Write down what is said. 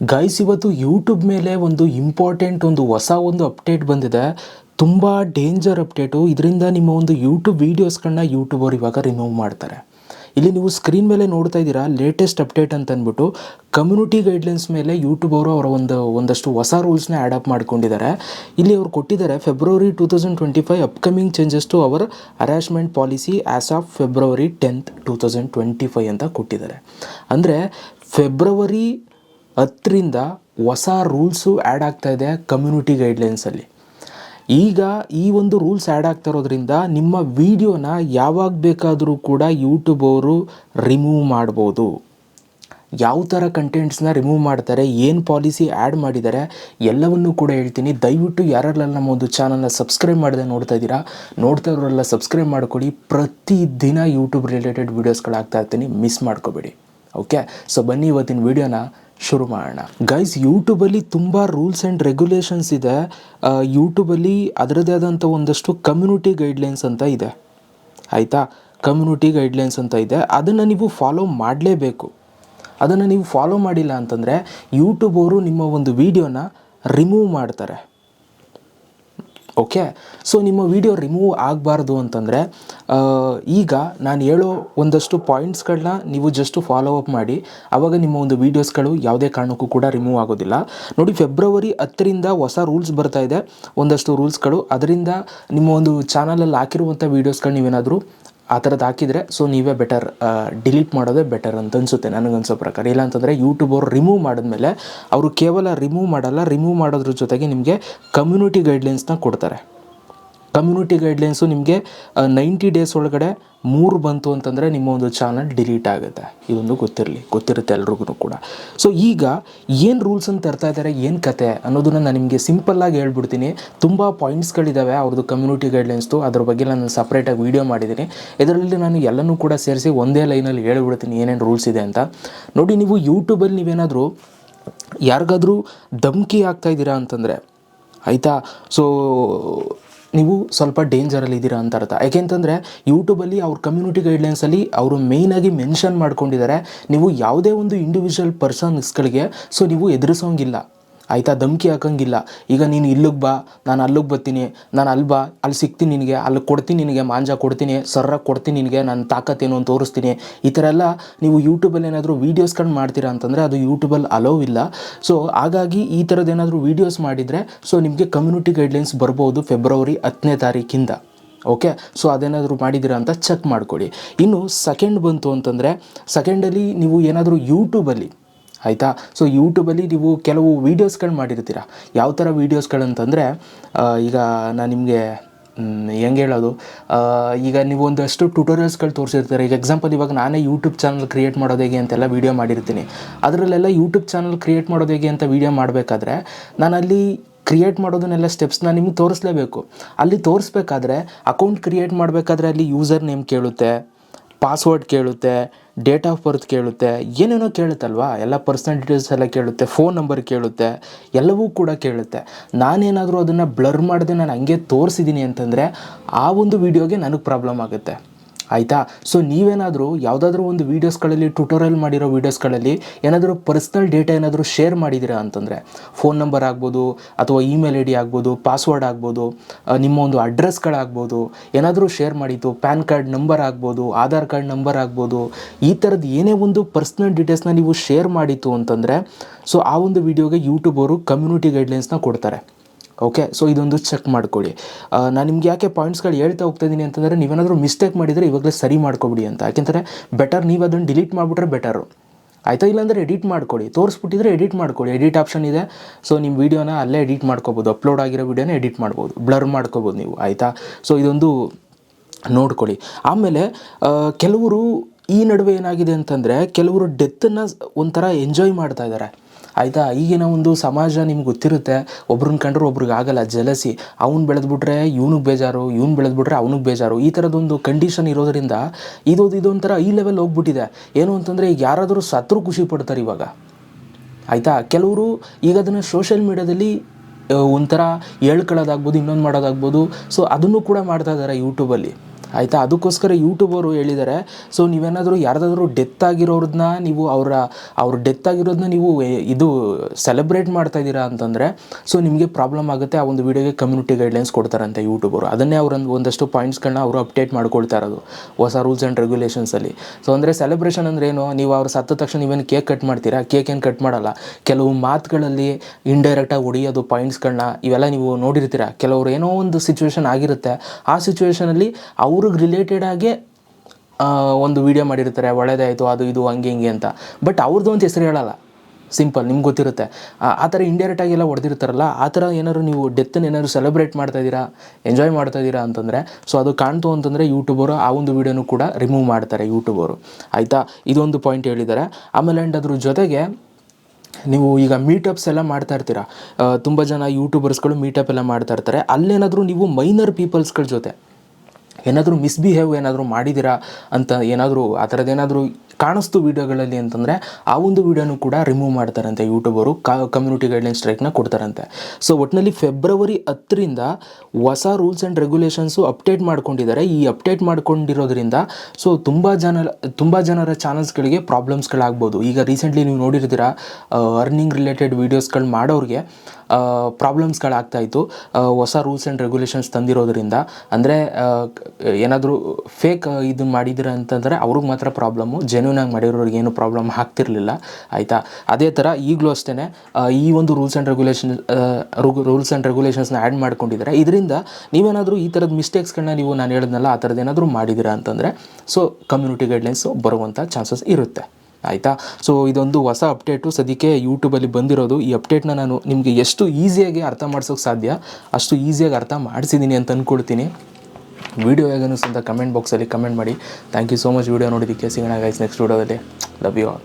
Guys ಇವತ್ತು YouTube ಮೇಲೆ ಒಂದು ಇಂಪಾರ್ಟೆಂಟ್ ಒಂದು ಹೊಸ ಒಂದು ಅಪ್ಡೇಟ್ ಬಂದಿದೆ. ತುಂಬ ಡೇಂಜರ್ ಅಪ್ಡೇಟು ಇದರಿಂದ ನಿಮ್ಮ ಒಂದು ಯೂಟ್ಯೂಬ್ ವೀಡಿಯೋಸ್ಗಳನ್ನ ಯೂಟ್ಯೂಬರ್ ಇವಾಗ ರಿಮೂವ್ ಮಾಡ್ತಾರೆ. ಇಲ್ಲಿ ನೀವು ಸ್ಕ್ರೀನ್ ಮೇಲೆ ನೋಡ್ತಾ ಇದ್ದೀರಾ ಲೇಟೆಸ್ಟ್ ಅಪ್ಡೇಟ್ ಅಂತ ಅಂದ್ಬಿಟ್ಟು ಕಮ್ಯುನಿಟಿ ಗೈಡ್ಲೈನ್ಸ್ ಮೇಲೆ ಯೂಟ್ಯೂಬ್ ಅವರು ಅವರ ಒಂದು, ಒಂದಷ್ಟು ಹೊಸ ರೂಲ್ಸ್ನ ಆ್ಯಡ್ ಅಪ್ ಮಾಡ್ಕೊಂಡಿದ್ದಾರೆ. ಇಲ್ಲಿ ಅವ್ರು ಕೊಟ್ಟಿದ್ದಾರೆ February two thousand twenty five upcoming changes to our harassment policy as of February tenth two thousand twenty five ಅಂತ ಕೊಟ್ಟಿದ್ದಾರೆ. ಅಂದರೆ ಫೆಬ್ರವರಿ ಹತ್ತರಿಂದ ಹೊಸ ರೂಲ್ಸು ಆ್ಯಡ್ ಆಗ್ತಾ ಇದೆ ಕಮ್ಯುನಿಟಿ ಗೈಡ್ಲೈನ್ಸಲ್ಲಿ ಈಗ ಈ ಒಂದು ರೂಲ್ಸ್ ಆ್ಯಡ್ ಆಗ್ತಾ ಇರೋದ್ರಿಂದ ನಿಮ್ಮ ವಿಡಿಯೋನ ಯಾವಾಗ ಬೇಕಾದರೂ ಕೂಡ ಯೂಟ್ಯೂಬ್ ಅವರು ರಿಮೂವ್ ಮಾಡ್ಬೋದು. ಯಾವ ಥರ ಕಂಟೆಂಟ್ಸ್ನ ರಿಮೂವ್ ಮಾಡ್ತಾರೆ, ಏನು ಪಾಲಿಸಿ ಆ್ಯಡ್ ಮಾಡಿದ್ದಾರೆ ಎಲ್ಲವನ್ನೂ ಕೂಡ ಹೇಳ್ತೀನಿ. ದಯವಿಟ್ಟು ಯಾರಲ್ಲ ನಮ್ಮ ಒಂದು ಚಾನಲ್ನ ಸಬ್ಸ್ಕ್ರೈಬ್ ಮಾಡದೆ ನೋಡ್ತಾ ಇದ್ದೀರಾ, ನೋಡ್ತಾ ಇರೋರೆಲ್ಲ ಸಬ್ಸ್ಕ್ರೈಬ್ ಮಾಡ್ಕೊಳ್ಳಿ. ಪ್ರತಿದಿನ ಯೂಟ್ಯೂಬ್ ರಿಲೇಟೆಡ್ ವೀಡಿಯೋಸ್ಗಳಾಗ್ತಾ ಇರ್ತೀನಿ. ಮಿಸ್ ಮಾಡ್ಕೋಬೇಡಿ. ಓಕೆ ಸೊ ಬನ್ನಿ ಇವತ್ತಿನ ವಿಡಿಯೋನ ಶುರು ಮಾಡೋಣ. ಗೈಸ್ ಯೂಟ್ಯೂಬಲ್ಲಿ ತುಂಬ ರೂಲ್ಸ್ ಆ್ಯಂಡ್ ರೆಗ್ಯುಲೇಷನ್ಸ್ ಇದೆ. ಯೂಟ್ಯೂಬಲ್ಲಿ ಅದರದೇ ಆದಂಥ ಒಂದಷ್ಟು ಕಮ್ಯುನಿಟಿ ಗೈಡ್ಲೈನ್ಸ್ ಅಂತ ಇದೆ. ಆಯಿತಾ? ಕಮ್ಯುನಿಟಿ ಗೈಡ್ಲೈನ್ಸ್ ಅಂತ ಇದೆ. ಅದನ್ನು ನೀವು ಫಾಲೋ ಮಾಡಲೇಬೇಕು. ಅದನ್ನು ನೀವು ಫಾಲೋ ಮಾಡಿಲ್ಲ ಅಂತಂದರೆ ಯೂಟ್ಯೂಬ್ ಅವರು ನಿಮ್ಮ ಒಂದು ವಿಡಿಯೋನ ರಿಮೂವ್ ಮಾಡ್ತಾರೆ. ಓಕೆ? ಸೊ ನಿಮ್ಮ ವಿಡಿಯೋ ರಿಮೂವ್ ಆಗಬಾರ್ದು ಅಂತಂದರೆ ಈಗ ನಾನು ಹೇಳೋ ಒಂದಷ್ಟು ಪಾಯಿಂಟ್ಸ್ಗಳನ್ನ ನೀವು ಜಸ್ಟ್ ಫಾಲೋ ಅಪ್ ಮಾಡಿ. ಆವಾಗ ನಿಮ್ಮ ಒಂದು ವೀಡಿಯೋಸ್ಗಳು ಯಾವುದೇ ಕಾರಣಕ್ಕೂ ಕೂಡ ರಿಮೂವ್ ಆಗೋದಿಲ್ಲ. ನೋಡಿ ಫೆಬ್ರವರಿ ಹತ್ತರಿಂದ ಹೊಸ ರೂಲ್ಸ್ ಬರ್ತಾ ಇದೆ. ಒಂದಷ್ಟು ರೂಲ್ಸ್ಗಳು ಅದರಿಂದ ನಿಮ್ಮ ಒಂದು ಚಾನಲಲ್ಲಿ ಹಾಕಿರುವಂಥ ವೀಡಿಯೋಸ್ಗಳು ನೀವೇನಾದರೂ ಆ ಥರದ್ದು ಹಾಕಿದರೆ ಸೊ ನೀವೇ ಬೆಟರ್ ಡಿಲೀಟ್ ಮಾಡೋದೇ ಬೆಟರ್ ಅಂತ ಅನಿಸುತ್ತೆ ನನಗನ್ಸೋ ಪ್ರಕಾರ. ಇಲ್ಲ ಅಂತಂದರೆ ಯೂಟ್ಯೂಬ್ ಅವರು ರಿಮೂವ್ ಮಾಡಿದ್ಮೇಲೆ ಅವರು ಕೇವಲ ರಿಮೂವ್ ಮಾಡಲ್ಲ ರಿಮೂವ್ ಮಾಡೋದ್ರ ಜೊತೆಗೆ ನಿಮಗೆ ಕಮ್ಯುನಿಟಿ ಗೈಡ್ಲೈನ್ಸ್ನ ಕೊಡ್ತಾರೆ. ಕಮ್ಯುನಿಟಿ ಗೈಡ್ಲೈನ್ಸು ನಿಮಗೆ ನೈಂಟಿ ಡೇಸ್ ಒಳಗಡೆ ಮೂರು ಬಂತು ಅಂತಂದರೆ ನಿಮ್ಮ ಒಂದು ಚಾನಲ್ ಡಿಲೀಟ್ ಆಗುತ್ತೆ. ಇದೊಂದು ಗೊತ್ತಿರಲಿ, ಗೊತ್ತಿರುತ್ತೆ ಎಲ್ರಿಗೂ ಕೂಡ. ಸೊ ಈಗ ಏನು ರೂಲ್ಸ್ ಅಂತ ತರ್ತಾ ಇದ್ದಾರೆ ಏನು ಕತೆ ಅನ್ನೋದನ್ನು ನಾನು ನಿಮಗೆ ಸಿಂಪಲ್ಲಾಗಿ ಹೇಳ್ಬಿಡ್ತೀನಿ. ತುಂಬ ಪಾಯಿಂಟ್ಸ್ಗಳಿದ್ದಾವೆ ಅವ್ರದ್ದು ಕಮ್ಯುನಿಟಿ ಗೈಡ್ಲೈನ್ಸ್ದು ಅದ್ರ ಬಗ್ಗೆ ನಾನು ಸಪ್ರೇಟಾಗಿ ವೀಡಿಯೋ ಮಾಡಿದ್ದೀನಿ. ಇದರಲ್ಲಿ ನಾನು ಎಲ್ಲನೂ ಕೂಡ ಸೇರಿಸಿ ಒಂದೇ ಲೈನಲ್ಲಿ ಹೇಳ್ಬಿಡ್ತೀನಿ ಏನೇನು ರೂಲ್ಸ್ ಇದೆ ಅಂತ. ನೋಡಿ, ನೀವು ಯೂಟ್ಯೂಬಲ್ಲಿ ನೀವೇನಾದರೂ ಯಾರಿಗಾದರೂ ಧಮ್ಕಿ ಆಗ್ತಾ ಇದ್ದೀರಾ ಅಂತಂದರೆ, ಆಯಿತಾ? ಸೊ ನೀವು ಸ್ವಲ್ಪ ಡೇಂಜರಲ್ಲಿ ಇದ್ದೀರಾ ಅಂತ ಅರ್ಥ. ಯಾಕೆಂತಂದರೆ ಯೂಟ್ಯೂಬಲ್ಲಿ ಅವ್ರ ಕಮ್ಯುನಿಟಿ ಗೈಡ್ಲೈನ್ಸಲ್ಲಿ ಅವರು ಮೇಯ್ನಾಗಿ ಮೆನ್ಷನ್ ಮಾಡ್ಕೊಂಡಿದ್ದಾರೆ. ನೀವು ಯಾವುದೇ ಒಂದು ಇಂಡಿವಿಜುವಲ್ ಪರ್ಸನ್ಸ್ಗಳಿಗೆ ಸೊ ನೀವು ಎದುರಿಸೋಂಗಿಲ್ಲ. ಆಯಿತಾ, ಧಮ್ಕಿ ಹಾಕಂಗಿಲ್ಲ. ಈಗ ನೀನು ಇಲ್ಲಿಗೆ ಬಾ, ನಾನು ಅಲ್ಲಿಗೆ ಬರ್ತೀನಿ. ನಾನು ಅಲ್ಲಿ ಬಾ ಅಲ್ಲಿ ಸಿಗ್ತೀನಿ ನಿನಗೆ ಅಲ್ಲಿ ಕೊಡ್ತೀನಿ ನಿನಗೆ, ಮಾಂಜ ಕೊಡ್ತೀನಿ ಸರ್ರಾಗಿ ಕೊಡ್ತೀನಿ ನಿನಗೆ ನನ್ನ ತಾಕತ್ತೇನು ಅಂತ ತೋರಿಸ್ತೀನಿ. ಈ ಥರ ಎಲ್ಲ ನೀವು ಯೂಟ್ಯೂಬಲ್ಲಿ ಏನಾದರೂ ವೀಡಿಯೋಸ್ಕೊಂಡು ಮಾಡ್ತೀರಾ ಅಂತಂದರೆ ಅದು ಯೂಟ್ಯೂಬಲ್ಲಿ ಅಲೋ ಇಲ್ಲ. ಸೊ ಹಾಗಾಗಿ ಈ ಥರದ್ದೇನಾದರೂ ವೀಡಿಯೋಸ್ ಮಾಡಿದರೆ ಸೊ ನಿಮಗೆ ಕಮ್ಯುನಿಟಿ ಗೈಡ್ಲೈನ್ಸ್ ಬರ್ಬೋದು ಫೆಬ್ರವರಿ ಹತ್ತನೇ ತಾರೀಕಿಂದ. ಓಕೆ ಸೊ ಅದೇನಾದರೂ ಮಾಡಿದ್ದೀರಾ ಅಂತ ಚೆಕ್ ಮಾಡಿಕೊಡಿ. ಇನ್ನು ಸೆಕೆಂಡ್ ಬಂತು ಅಂತಂದರೆ ಸೆಕೆಂಡಲ್ಲಿ ನೀವು ಏನಾದರೂ ಯೂಟ್ಯೂಬಲ್ಲಿ ಆಯಿತಾ? ಸೊ ಯೂಟ್ಯೂಬಲ್ಲಿ ನೀವು ಕೆಲವು ವೀಡಿಯೋಸ್ಗಳು ಮಾಡಿರ್ತೀರ? ಯಾವ ಥರ ವೀಡಿಯೋಸ್ಗಳಂತಂದರೆ ಈಗ ನಾನು ನಿಮಗೆ ಹೆಂಗೆ ಹೇಳೋದು? ಈಗ ನೀವು ಒಂದಷ್ಟು ಟ್ಯುಟೋರಿಯಲ್ಸ್ಗಳು ತೋರಿಸಿರ್ತಾರೆ? ಈಗ ಎಕ್ಸಾಂಪಲ್ ಇವಾಗ ನಾನೇ ಯೂಟ್ಯೂಬ್ ಚಾನಲ್ ಕ್ರಿಯೇಟ್ ಮಾಡೋದು ಹೇಗೆ ಅಂತೆಲ್ಲ ವೀಡಿಯೋ ಮಾಡಿರ್ತೀನಿ. ಅದರಲ್ಲೆಲ್ಲ ಯೂಟ್ಯೂಬ್ ಚಾನಲ್ ಕ್ರಿಯೇಟ್ ಮಾಡೋದು ಹೇಗೆ ಅಂತ ವೀಡಿಯೋ ಮಾಡಬೇಕಾದ್ರೆ, ನಾನು ಅಲ್ಲಿ ಕ್ರಿಯೇಟ್ ಮಾಡೋದನ್ನೆಲ್ಲ ಸ್ಟೆಪ್ಸ್ನ ನಿಮ್ಗೆ ತೋರಿಸ್ಲೇಬೇಕು. ಅಲ್ಲಿ ತೋರಿಸ್ಬೇಕಾದ್ರೆ ಅಕೌಂಟ್ ಕ್ರಿಯೇಟ್ ಮಾಡಬೇಕಾದ್ರೆ ಅಲ್ಲಿ ಯೂಸರ್ ನೇಮ್ ಕೇಳುತ್ತೆ. ಪಾಸ್ವರ್ಡ್ ಕೇಳುತ್ತೆ ಡೇಟ್ ಆಫ್ ಬರ್ತ್ ಕೇಳುತ್ತೆ, ಏನೇನೋ ಕೇಳುತ್ತಲ್ವಾ? ಎಲ್ಲ ಪರ್ಸ್ನಲ್ ಡೀಟೇಲ್ಸ್ ಎಲ್ಲ ಕೇಳುತ್ತೆ ಫೋನ್ ನಂಬರ್ ಕೇಳುತ್ತೆ, ಎಲ್ಲವೂ ಕೂಡ ಕೇಳುತ್ತೆ. ನಾನೇನಾದರೂ ಅದನ್ನು ಬ್ಲರ್ ಮಾಡದೆ ನಾನು ಹಂಗೆ ತೋರಿಸಿದ್ದೀನಿ ಅಂತಂದರೆ ಆ ಒಂದು ವೀಡಿಯೋಗೆ ನನಗೆ ಪ್ರಾಬ್ಲಮ್ ಆಗುತ್ತೆ. ಆಯಿತಾ? ಸೊ ನೀವೇನಾದರೂ ಯಾವುದಾದ್ರೂ ಒಂದು ವೀಡಿಯೋಸ್ಗಳಲ್ಲಿ ಟ್ಯುಟೋರಿಯಲ್ ಮಾಡಿರೋ ವೀಡಿಯೋಸ್ಗಳಲ್ಲಿ ಏನಾದರೂ ಪರ್ಸ್ನಲ್ ಡೇಟಾ ಏನಾದರೂ ಶೇರ್ ಮಾಡಿದ್ದೀರಾ ಅಂತಂದರೆ? ಫೋನ್ ನಂಬರ್ ಆಗ್ಬೋದು, ಅಥವಾ ಇಮೇಲ್ ಐ ಡಿ ಆಗ್ಬೋದು ಪಾಸ್ವರ್ಡ್ ಆಗ್ಬೋದು ನಿಮ್ಮ ಒಂದು ಅಡ್ರೆಸ್ಗಳಾಗ್ಬೋದು ಏನಾದರೂ ಶೇರ್ ಮಾಡಿದ್ದು ಪ್ಯಾನ್ ಕಾರ್ಡ್ ನಂಬರ್ ಆಗ್ಬೋದು ಆಧಾರ್ ಕಾರ್ಡ್ ನಂಬರ್ ಆಗ್ಬೋದು, ಈ ಥರದ್ದು ಏನೇ ಒಂದು ಪರ್ಸ್ನಲ್ ಡೀಟೇಲ್ಸ್ನ ನೀವು ಶೇರ್ ಮಾಡಿತ್ತು ಅಂತಂದರೆ ಸೊ ಆ ಒಂದು ವೀಡಿಯೋಗೆ ಯೂಟ್ಯೂಬ್ ಅವರು ಕಮ್ಯುನಿಟಿ ಗೈಡ್ಲೈನ್ಸ್ನ ಕೊಡ್ತಾರೆ. ಓಕೆ ಸೊ ಇದೊಂದು ಚೆಕ್ ಮಾಡ್ಕೊಳ್ಳಿ. ನಾನು ನಿಮ್ಗೆ ಯಾಕೆ ಪಾಯಿಂಟ್ಸ್ಗಳು ಹೇಳ್ತಾ ಹೋಗ್ತಾ ಇದ್ದೀನಿ ಅಂತಂದರೆ ನೀವೇನಾದರೂ ಮಿಸ್ಟೇಕ್ ಮಾಡಿದರೆ ಇವಾಗಲೇ ಸರಿ ಮಾಡ್ಕೊಬಿಡಿ ಅಂತ. ಯಾಕೆಂದರೆ ಬೆಟರ್ ನೀವು ಅದನ್ನು ಡಿಲೀಟ್ ಮಾಡಿಬಿಟ್ರೆ ಬೆಟರು ಆಯಿತಾ? ಇಲ್ಲಾಂದರೆ ಎಡಿಟ್ ಮಾಡ್ಕೊಳ್ಳಿ. ತೋರಿಸ್ಬಿಟ್ಟಿದ್ರೆ ಎಡಿಟ್ ಮಾಡ್ಕೊಳ್ಳಿ. ಎಡಿಟ್ ಆಪ್ಷನ್ ಇದೆ. ಸೊ ನಿಮ್ಮ ವೀಡಿಯೋನ ಅಲ್ಲೇ ಎಡಿಟ್ ಮಾಡ್ಕೋಬೋದು. ಅಪ್ಲೋಡ್ ಆಗಿರೋ ವೀಡಿಯೋನ ಎಡಿಟ್ ಮಾಡ್ಬೋದು. ಬ್ಲರ್ ಮಾಡ್ಕೋಬೋದು ನೀವು. ಆಯಿತಾ? ಸೊ ಇದೊಂದು ನೋಡ್ಕೊಳ್ಳಿ. ಆಮೇಲೆ ಕೆಲವರು ಈ ನಡುವೆ ಏನಾಗಿದೆ ಅಂತಂದರೆ, ಕೆಲವರು ಡೆತ್ತನ್ನು ಒಂಥರ ಎಂಜಾಯ್ ಮಾಡ್ತಾ ಇದ್ದಾರೆ ಆಯಿತಾ? ಈಗಿನ ಒಂದು ಸಮಾಜ ನಿಮ್ಗೆ ಗೊತ್ತಿರುತ್ತೆ ಒಬ್ರನ್ನ ಕಂಡ್ರೆ ಒಬ್ರಿಗೆ ಆಗಲ್ಲ. ಜಲಸಿ, ಅವ್ನು ಬೆಳೆದ್ಬಿಟ್ರೆ ಇವ್ನಿಗೆ ಬೇಜಾರು, ಇವ್ನು ಬೆಳೆದ್ಬಿಟ್ರೆ ಅವ್ನಿಗೆ ಬೇಜಾರು. ಈ ಥರದೊಂದು ಕಂಡೀಷನ್ ಇರೋದರಿಂದ ಇದು ಇದೊಂಥರ ಈ ಲೆವೆಲ್ ಹೋಗ್ಬಿಟ್ಟಿದೆ. ಏನು ಅಂತಂದರೆ ಈಗ ಯಾರಾದರೂ ಸತ್ರು ಖುಷಿ ಪಡ್ತಾರೆ ಇವಾಗ. ಆಯಿತಾ? ಕೆಲವರು ಈಗ ಅದನ್ನು ಸೋಷಿಯಲ್ ಮೀಡ್ಯಾದಲ್ಲಿ ಒಂಥರ ಹೇಳ್ಕೊಳ್ಳೋದಾಗ್ಬೋದು, ಇನ್ನೊಂದು ಮಾಡೋದಾಗ್ಬೋದು. ಸೊ ಅದನ್ನು ಕೂಡ ಮಾಡ್ತಾ ಇದ್ದಾರೆ ಯೂಟ್ಯೂಬಲ್ಲಿ ಆಯಿತಾ? ಅದಕ್ಕೋಸ್ಕರ ಯೂಟ್ಯೂಬ್ ಅವರು ಹೇಳಿದ್ದಾರೆ ಸೊ ನೀವೇನಾದರೂ ಯಾರ್ದಾದ್ರೂ ಡೆತ್ ಆಗಿರೋರನ್ನ ನೀವು ಅವರ, ಅವ್ರ ಡೆತ್ ಆಗಿರೋದನ್ನ ನೀವು ಇದು ಸೆಲೆಬ್ರೇಟ್ ಮಾಡ್ತಾ ಇದ್ದೀರಾ ಅಂತಂದರೆ ಸೊ ನಿಮಗೆ ಪ್ರಾಬ್ಲಮ್ ಆಗುತ್ತೆ, ಆ ಒಂದು ವಿಡಿಯೋಗೆ ಕಮ್ಯುನಿಟಿ ಗೈಡ್ಲೈನ್ಸ್ ಕೊಡ್ತಾರಂತೆ ಯೂಟ್ಯೂಬ್ ಅವರು. ಅದನ್ನೇ ಅವರೊಂದು ಒಂದಷ್ಟು ಪಾಯಿಂಟ್ಸ್ಗಳನ್ನ ಅವರು ಅಪ್ಡೇಟ್ ಮಾಡ್ಕೊಳ್ತಾ ಇರೋದು, ಹೊಸ ರೂಲ್ಸ್ ಆ್ಯಂಡ್ ರೆಗ್ಯುಲೇಷನ್ಸಲ್ಲಿ ಸೊ ಅಂದರೆ ಸೆಲೆಬ್ರೇಷನ್ ಅಂದ್ರೆ ಏನು? ನೀವು ಅವ್ರು ಸತ್ತ ತಕ್ಷಣ ನೀವೇನು ಕೇಕ್ ಕಟ್ ಮಾಡ್ತೀರಾ? ಕೇಕ್ ಏನು ಕಟ್ ಮಾಡಲ್ಲ. ಕೆಲವು ಮಾತುಗಳಲ್ಲಿ ಇಂಡೈರೆಕ್ಟಾಗಿ ಹೊಡಿಯೋದು ಪಾಯಿಂಟ್ಸ್ಗಳನ್ನ ಇವೆಲ್ಲ ನೀವು ನೋಡಿರ್ತೀರ? ಕೆಲವರು ಏನೋ ಒಂದು ಸಿಚುವೇಶನ್ ಆಗಿರುತ್ತೆ. ಆ ಸಿಚುವೇಶನಲ್ಲಿ ಅವ್ರಿಗೆ ರಿಲೇಟೆಡ್ ಆಗಿ ಒಂದು ವಿಡಿಯೋ ಮಾಡಿರ್ತಾರೆ, ಒಳ್ಳೇದಾಯಿತು, ಅದು ಇದು, ಹಂಗೆ, ಹಿಂಗೆ ಅಂತ. ಬಟ್ ಅವ್ರದ್ದು ಅಂತ ಹೆಸರು ಹೇಳಲ್ಲ. ಸಿಂಪಲ್ ನಿಮ್ಗೆ ಗೊತ್ತಿರುತ್ತೆ. ಆ ಥರ ಇಂಡೈರೆಕ್ಟಾಗಿ ಎಲ್ಲ ಹೊಡೆದಿರ್ತಾರಲ್ಲ, ಆ ಥರ ಏನಾದ್ರು ನೀವು ಡೆತ್ತನ್ನು ಏನಾದ್ರು ಸೆಲೆಬ್ರೇಟ್ ಮಾಡ್ತಾ ಇದ್ದೀರಾ ಎಂಜಾಯ್ ಮಾಡ್ತಾ ಇದ್ದೀರಾ ಅಂತಂದರೆ ಸೊ ಅದು ಕಾಣ್ತು ಅಂತಂದರೆ ಯೂಟ್ಯೂಬರು ಆ ಒಂದು ವೀಡಿಯೋನು ಕೂಡ ರಿಮೂವ್ ಮಾಡ್ತಾರೆ ಯೂಟ್ಯೂಬರು ಆಯಿತಾ? ಇದೊಂದು ಪಾಯಿಂಟ್ ಹೇಳಿದ್ದಾರೆ. ಆಮೇಲೆ ಆ್ಯಂಡ್ ಅದ್ರ ಜೊತೆಗೆ, ನೀವು ಈಗ ಮೀಟಪ್ಸ್ ಎಲ್ಲ ಮಾಡ್ತಾ ಇರ್ತೀರಾ ತುಂಬ ಜನ ಯೂಟ್ಯೂಬರ್ಸ್ಗಳು ಮೀಟಪ್ ಎಲ್ಲ ಮಾಡ್ತಾ ಇರ್ತಾರೆ, ಅಲ್ಲೇನಾದರೂ ನೀವು ಮೈನರ್ ಪೀಪಲ್ಸ್ಗಳ ಜೊತೆ ಏನಾದರೂ ಮಿಸ್ಬಿಹೇವ್ ಏನಾದರೂ ಮಾಡಿದ್ದೀರಾ ಅಂತ ಏನಾದರೂ ಆ ಥರದ್ದೇನಾದರೂ ಕಾಣಿಸ್ತು ವೀಡಿಯೋಗಳಲ್ಲಿ ಅಂತಂದರೆ ಆ ಒಂದು ವೀಡಿಯೋನು ಕೂಡ ರಿಮೂವ್ ಮಾಡ್ತಾರಂತೆ ಯೂಟ್ಯೂಬರು ಕಮ್ಯುನಿಟಿ ಗೈಡ್ಲೈನ್ ಸ್ಟ್ರೈಕ್ನ ಕೊಡ್ತಾರಂತೆ. ಸೊ ಒಟ್ಟಿನಲ್ಲಿ ಫೆಬ್ರವರಿ ಹತ್ತರಿಂದ ಹೊಸ ರೂಲ್ಸ್ ಆ್ಯಂಡ್ ರೆಗ್ಯುಲೇಷನ್ಸು ಅಪ್ಡೇಟ್ ಮಾಡ್ಕೊಂಡಿದ್ದಾರೆ. ಈ ಅಪ್ಡೇಟ್ ಮಾಡ್ಕೊಂಡಿರೋದ್ರಿಂದ ಸೊ ತುಂಬ ಜನ, ತುಂಬ ಜನರ ಚಾನಲ್ಸ್ಗಳಿಗೆ ಪ್ರಾಬ್ಲಮ್ಸ್ಗಳಾಗ್ಬೋದು ಈಗ ರೀಸೆಂಟ್ಲಿ ನೀವು ನೋಡಿರ್ತೀರಾ ಅರ್ನಿಂಗ್ ರಿಲೇಟೆಡ್ ವೀಡಿಯೋಸ್ಗಳು ಮಾಡೋರಿಗೆ ಪ್ರಾಬ್ಲಮ್ಸ್ಗಳಾಗ್ತಾ ಇತ್ತು ಆ, ಹೊಸ ರೂಲ್ಸ್ ಆ್ಯಂಡ್ ರೆಗ್ಯುಲೇಷನ್ಸ್ ತಂದಿರೋದ್ರಿಂದ. ಅಂದರೆ ಏನಾದರೂ ಫೇಕ್ ಇದು ಮಾಡಿದ್ರೆ ಅಂತಂದರೆ ಅವ್ರಿಗೆ ಮಾತ್ರ ಪ್ರಾಬ್ಲಮ್ಮು ಜೆನ್ಯೂನ್ ಆಗಿ ಮಾಡಿರೋರಿಗೆ ಏನು ಪ್ರಾಬ್ಲಮ್ ಆಗ್ತಿರ್ಲಿಲ್ಲ. ಆಯಿತಾ? ಅದೇ ಥರ ಈಗಲೂ ಅಷ್ಟೇ ಈ ಒಂದು rules and regulation rules and ರೆಗ್ಯುಲೇಷನ್ಸ್ನ add ಮಾಡ್ಕೊಂಡಿದ್ದಾರೆ ಇದರಿಂದ ನೀವೇನಾದರೂ ಈ ಥರದ ಮಿಸ್ಟೇಕ್ಸ್ಗಳನ್ನ ನೀವು ನಾನು ಹೇಳಿದ್ನಲ್ಲ ಆ ಥರದ್ದು ಏನಾದರೂ ಮಾಡಿದ್ದೀರಾ ಅಂತಂದರೆ ಸೊ ಕಮ್ಯುನಿಟಿ ಗೈಡ್ಲೈನ್ಸು ಬರುವಂಥ ಚಾನ್ಸಸ್ ಇರುತ್ತೆ. ಆಯಿತಾ? ಸೊ ಇದೊಂದು ಹೊಸ ಅಪ್ಡೇಟು ಸದ್ಯಕ್ಕೆ ಯೂಟ್ಯೂಬಲ್ಲಿ ಬಂದಿರೋದು. ಈ ಅಪ್ಡೇಟ್ನ ನಾನು ನಿಮಗೆ ಎಷ್ಟು ಈಸಿಯಾಗಿ ಅರ್ಥ ಮಾಡ್ಸೋಕ್ಕೆ ಸಾಧ್ಯ, ಅಷ್ಟು ಈಸಿಯಾಗಿ ಅರ್ಥ ಮಾಡಿಸಿದ್ದೀನಿ ಅಂತ ಅಂದ್ಕೊಳ್ತೀನಿ ವಿಡಿಯೋ ಹೇಗೆ ಅನಿಸ್ತು ಅಂತ ಕಮೆಂಟ್ ಬಾಕ್ಸಲ್ಲಿ ಕಮೆಂಟ್ ಮಾಡಿ. Thank you so much video ನೋಡಿದ್ದಕ್ಕೆ ಸಿಗೋಣ ಗೈಸ್ ನೆಕ್ಸ್ಟ್ ವೀಡಿಯೋದಲ್ಲಿ ಲವ್ ಯು ಆಲ್